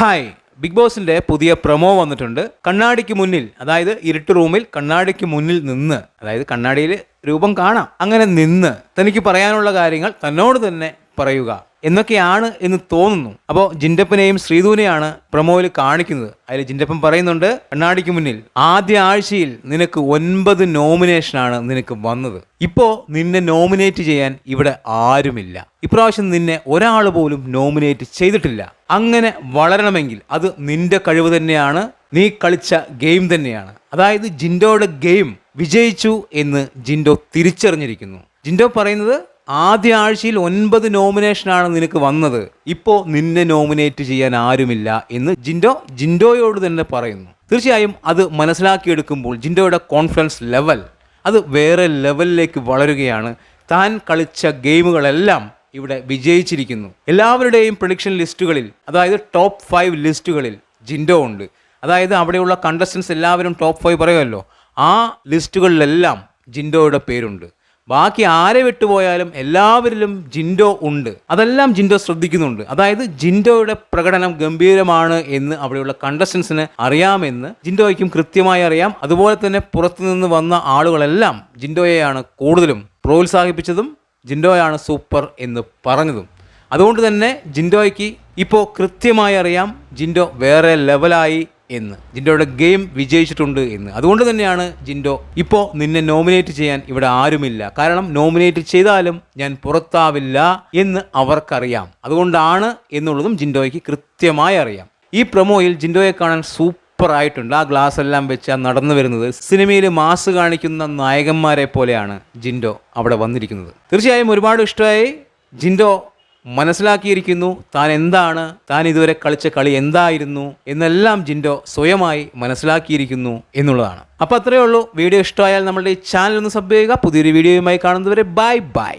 Hi. Big ബോസിന്റെ പുതിയ promo വന്നിട്ടുണ്ട്. കണ്ണാടിക്ക് മുന്നിൽ അതായത് ഇരുട്ട് റൂമിൽ കണ്ണാടിക്ക് മുന്നിൽ നിന്ന് അതായത് കണ്ണാടിയിൽ രൂപം കാണാം. അങ്ങനെ നിന്ന് തനിക്ക് പറയാനുള്ള കാര്യങ്ങൾ തന്നോട് തന്നെ പറയുക എന്നൊക്കെയാണ് എന്ന് തോന്നുന്നു. അപ്പോൾ ജിൻഡപ്പനെയും ശ്രീധുവിനെയാണ് പ്രമോയിൽ കാണിക്കുന്നത്. അതിൽ ജിൻഡപ്പൻ പറയുന്നുണ്ട് കണ്ണാടിക്ക് മുന്നിൽ ആദ്യ ആഴ്ചയിൽ നിനക്ക് ഒൻപത് നോമിനേഷനാണ് നിനക്ക് വന്നത്. ഇപ്പോൾ നിന്നെ നോമിനേറ്റ് ചെയ്യാൻ ഇവിടെ ആരുമില്ല. ഇപ്രാവശ്യം നിന്നെ ഒരാൾ പോലും നോമിനേറ്റ് ചെയ്തിട്ടില്ല. അങ്ങനെ വളരണമെങ്കിൽ അത് നിന്റെ കഴിവ് തന്നെയാണ്. നീ കളിച്ച ഗെയിം തന്നെയാണ്. അതായത് ജിൻഡോയുടെ ഗെയിം വിജയിച്ചു എന്ന് ജിൻഡോ തിരിച്ചറിഞ്ഞിരിക്കുന്നു. ജിൻഡോ പറയുന്നത് ആദ്യ ആഴ്ചയിൽ ഒൻപത് നോമിനേഷനാണ് നിനക്ക് വന്നത്. ഇപ്പോൾ നിന്നെ നോമിനേറ്റ് ചെയ്യാൻ ആരുമില്ല എന്ന് ജിൻഡോ ജിൻഡോയോട് തന്നെ പറയുന്നു. തീർച്ചയായും അത് മനസ്സിലാക്കിയെടുക്കുമ്പോൾ ജിൻഡോയുടെ കോൺഫിഡൻസ് ലെവൽ അത് വേറെ ലെവലിലേക്ക് വളരുകയാണ്. താൻ കളിച്ച ഗെയിമുകളെല്ലാം ഇവിടെ വിജയിച്ചിരിക്കുന്നു. എല്ലാവരുടെയും പ്രഡിക്ഷൻ ലിസ്റ്റുകളിൽ അതായത് ടോപ്പ് ഫൈവ് ലിസ്റ്റുകളിൽ ജിൻഡോ ഉണ്ട്. അതായത് അവിടെയുള്ള കണ്ടസ്റ്റൻസ് എല്ലാവരും ടോപ്പ് ഫൈവ് പറയുമല്ലോ. ആ ലിസ്റ്റുകളിലെല്ലാം ജിൻഡോയുടെ പേരുണ്ട്. ബാക്കി ആരെ വിട്ടുപോയാലും എല്ലാവരിലും ജിൻഡോ ഉണ്ട്. അതെല്ലാം ജിൻഡോ ശ്രദ്ധിക്കുന്നുണ്ട്. അതായത് ജിൻഡോയുടെ പ്രകടനം ഗംഭീരമാണ് എന്ന് അവിടെയുള്ള കണ്ടസ്റ്റൻസിന് അറിയാമെന്ന് ജിൻഡോയ്ക്കും കൃത്യമായി അറിയാം. അതുപോലെ തന്നെ പുറത്തുനിന്ന് വന്ന ആളുകളെല്ലാം ജിൻഡോയെയാണ് കൂടുതലും പ്രോത്സാഹിപ്പിച്ചതും ജിൻഡോയാണ് സൂപ്പർ എന്ന് പറഞ്ഞതും. അതുകൊണ്ട് തന്നെ ജിൻഡോയ്ക്ക് ഇപ്പോൾ കൃത്യമായി അറിയാം. ജിൻഡോ വേറെ ലെവലായി എന്ന്. ജിൻഡോയുടെ ഗെയിം വിജയിച്ചിട്ടുണ്ട് എന്ന്. അതുകൊണ്ട് തന്നെയാണ് ജിൻഡോ ഇപ്പോൾ നിന്നെ നോമിനേറ്റ് ചെയ്യാൻ ഇവിടെ ആരുമില്ല. കാരണം നോമിനേറ്റ് ചെയ്താലും ഞാൻ പുറത്താവില്ല എന്ന് അവർക്കറിയാം. അതുകൊണ്ടാണ് എന്നുള്ളതും ജിൻഡോയ്ക്ക് കൃത്യമായി അറിയാം. ഈ പ്രൊമോയിൽ ജിൻഡോയെ കാണാൻ സൂപ്പർ ആയിട്ടുണ്ട്. ആ ഗ്ലാസ് എല്ലാം വെച്ച് നടന്നു വരുന്നത് സിനിമയിൽ മാസ് കാണിക്കുന്ന നായകന്മാരെ പോലെയാണ് ജിൻഡോ അവിടെ വന്നിരിക്കുന്നത്. തീർച്ചയായും ഒരുപാട് ഇഷ്ടമായി ജിൻഡോ മനസ്സിലാക്കിയിരിക്കുന്നു താൻ എന്താണ് താൻ ഇതുവരെ കളിച്ച കളി എന്തായിരുന്നു എന്നെല്ലാം ജിൻഡോ സ്വയമായി മനസ്സിലാക്കിയിരിക്കുന്നു എന്നുള്ളതാണ്. അപ്പോൾ അത്രയേ ഉള്ളൂ. വീഡിയോ ഇഷ്ടമായാൽ നമ്മളുടെ ഈ ചാനൽ ഒന്ന് സബ് ചെയ്യുക. പുതിയൊരു വീഡിയോയുമായി കാണുന്നതുവരെ ബൈ ബൈ.